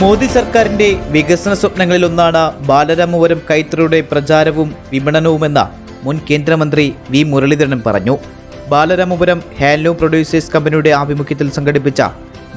മോദി സർക്കാരിന്റെ വികസന സ്വപ്നങ്ങളിലൊന്നാണ് ബാലരാമപുരം കൈത്തറിയുടെ പ്രചാരവും വിപണനവുമെന്ന മുൻ കേന്ദ്രമന്ത്രി വി മുരളീധരൻ പറഞ്ഞു. ബാലരാമപുരം ഹാൻഡ്ലൂം പ്രൊഡ്യൂസേഴ്സ് കമ്പനിയുടെ ആഭിമുഖ്യത്തിൽ സംഘടിപ്പിച്ച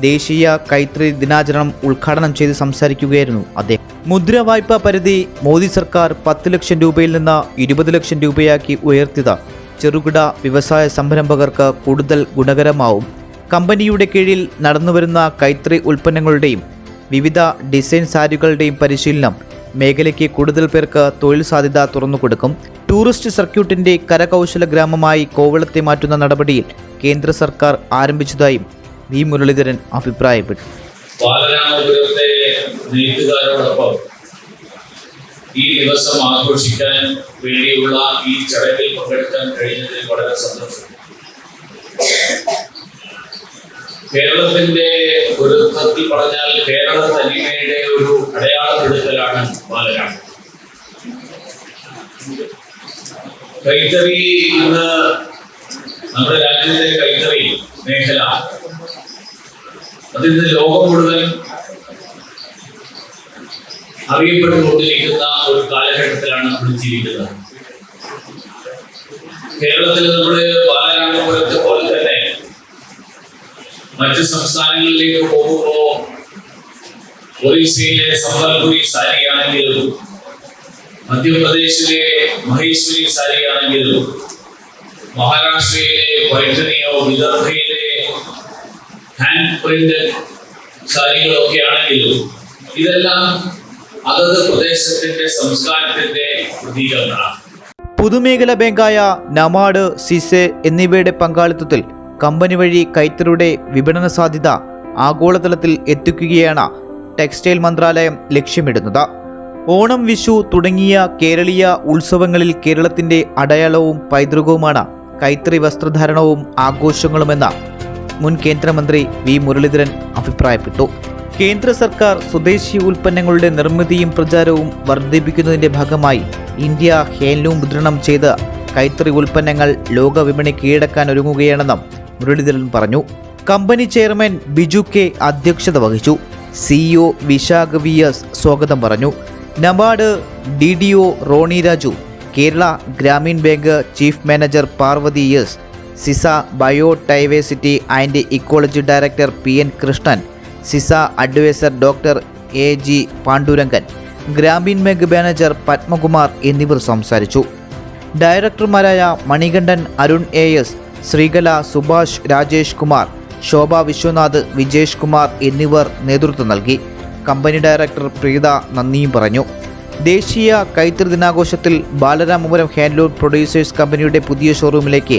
ദേശീയ കൈത്തറി ദിനാചരണം ഉദ്ഘാടനം ചെയ്ത് സംസാരിക്കുകയായിരുന്നു അദ്ദേഹം. മുദ്ര വായ്പാ പരിധി മോദി സർക്കാർ പത്ത് ലക്ഷം രൂപയിൽ നിന്ന് ഇരുപത് ലക്ഷം രൂപയാക്കി ഉയർത്തിയത് ചെറുകിട വ്യവസായ സംരംഭകർക്ക് കൂടുതൽ ഗുണകരമാവും. കമ്പനിയുടെ കീഴിൽ നടന്നുവരുന്ന കൈത്തറി ഉൽപ്പന്നങ്ങളുടെയും വിവിധ ഡിസൈൻ സാരികളുടെയും പരിശീലനം മേഖലയ്ക്ക് കൂടുതൽ പേർക്ക് തൊഴിൽ സാധ്യത തുറന്നുകൊടുക്കും ടൂറിസ്റ്റ് സർക്യൂട്ടിന്റെ കരകൗശല ഗ്രാമമായി കോവളത്തെ മാറ്റുന്ന നടപടിയിൽ കേന്ദ്ര സർക്കാർ ആരംഭിച്ചതായും വി മുരളീധരൻ അഭിപ്രായപ്പെട്ടു. ഈ ദിവസം ആഘോഷിക്കാൻ വേണ്ടിയുള്ള ഈ ചടങ്ങിൽ പങ്കെടുക്കാൻ കഴിഞ്ഞതിൽ വളരെ സന്തോഷം. കേരളത്തിന്റെ ഒരു തത്തിൽ പറഞ്ഞാൽ കേരള തനിമയുടെ ഒരു അടയാളപ്പെടുത്തലാണ് ബാലരാമൻ. കൈത്തറി ഇന്ന് നമ്മുടെ രാജ്യത്തെ കൈത്തറി മേഖല. അതിന്ന് ലോകം മുഴുവൻ അറിയപ്പെട്ടുകൊണ്ടിരിക്കുന്ന ഒരു കാലഘട്ടത്തിലാണ് നമ്മൾ ജീവിക്കുന്നത്. കേരളത്തിൽ നമ്മുടെ ബാലരാമപുരത്തെ പോലെ മറ്റു സംസ്ഥാനങ്ങളിലേക്ക് പോകുമ്പോ ഒറീസയിലെ സമ്പൽപുരി സാരിയാണെങ്കിലും മധ്യപ്രദേശിലെ മഹേശ്വരി സാരിയാണെങ്കിലും മഹാരാഷ്ട്രയിലെ പൈഠനിയോ വിദർഭയിലെ ഹാൻഡ് പ്രിന്റ് സാരികളൊക്കെ ആണെങ്കിലും ഇതെല്ലാം അതത് പ്രദേശത്തിന്റെ സംസ്കാരത്തിന്റെ പ്രതീകങ്ങളാണ്. പൊതുമേഖലാ ബാങ്കായ നമാഡ് സിസെ എന്നിവയുടെ പങ്കാളിത്തത്തിൽ കമ്പനി വഴി കൈത്തറിയുടെ വിപണന സാധ്യത ആഗോളതലത്തിൽ എത്തിക്കുകയാണ് ടെക്സ്റ്റൈൽ മന്ത്രാലയം ലക്ഷ്യമിടുന്നത്. ഓണം വിഷു തുടങ്ങിയ കേരളീയ ഉത്സവങ്ങളിൽ കേരളത്തിന്റെ അടയാളവും പൈതൃകവുമാണ് കൈത്തറി വസ്ത്രധാരണവും ആഘോഷങ്ങളുമെന്ന് മുൻ കേന്ദ്രമന്ത്രി വി. മുരളീധരൻ അഭിപ്രായപ്പെട്ടു. കേന്ദ്ര സർക്കാർ സ്വദേശി ഉൽപ്പന്നങ്ങളുടെ നിർമ്മിതിയും പ്രചാരവും വർദ്ധിപ്പിക്കുന്നതിന്റെ ഭാഗമായി ഇന്ത്യ ഹാൻഡ്ലൂം മുദ്രണം ചെയ്ത് കൈത്തറി ഉൽപ്പന്നങ്ങൾ ലോകവിപണി കീഴടക്കാൻ ഒരുങ്ങുകയാണെന്നും മുരളീധരൻ പറഞ്ഞു. കമ്പനി ചെയർമാൻ ബിജു കെ അധ്യക്ഷത വഹിച്ചു. സിഇഒ വിശാഖ വി എസ് സ്വാഗതം പറഞ്ഞു. NABARD D D O Roni Raju Kerala Grameen bank chief manager Parvathi S CISSA biodiversity and ecology director P N Krishnan CISSA adviser doctor A G Pandurangan Grameen bank manager Padmakumar എന്നിവർ സംസാരിച്ചു. ഡയറക്ടർമാരായ Manikandan Arun A S Sreekala Subhash Rajesh Kumar Shobha Viswanath Vijesh Kumar എന്നിവർ നേതൃത്വം നൽകി. Company director Preetha നന്ദിയും പറഞ്ഞു. ദേശീയ കൈത്തറി ദിനാഘോഷത്തിൽ ബാലരാമപുരം ഹാൻഡ്ലൂം പ്രൊഡ്യൂസേഴ്സ് കമ്പനിയുടെ പുതിയ ഷോറൂമിലേക്ക്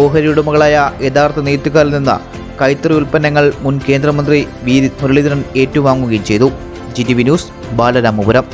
ഓഹരി ഉടമകളായ യഥാർത്ഥ നെയ്ത്തുകാരിൽ നിന്ന് കൈത്തറി ഉൽപ്പന്നങ്ങൾ മുൻ കേന്ദ്രമന്ത്രി വി മുരളീധരൻ ഏറ്റുവാങ്ങുകയും ചെയ്തു. G T V news Balaramapuram.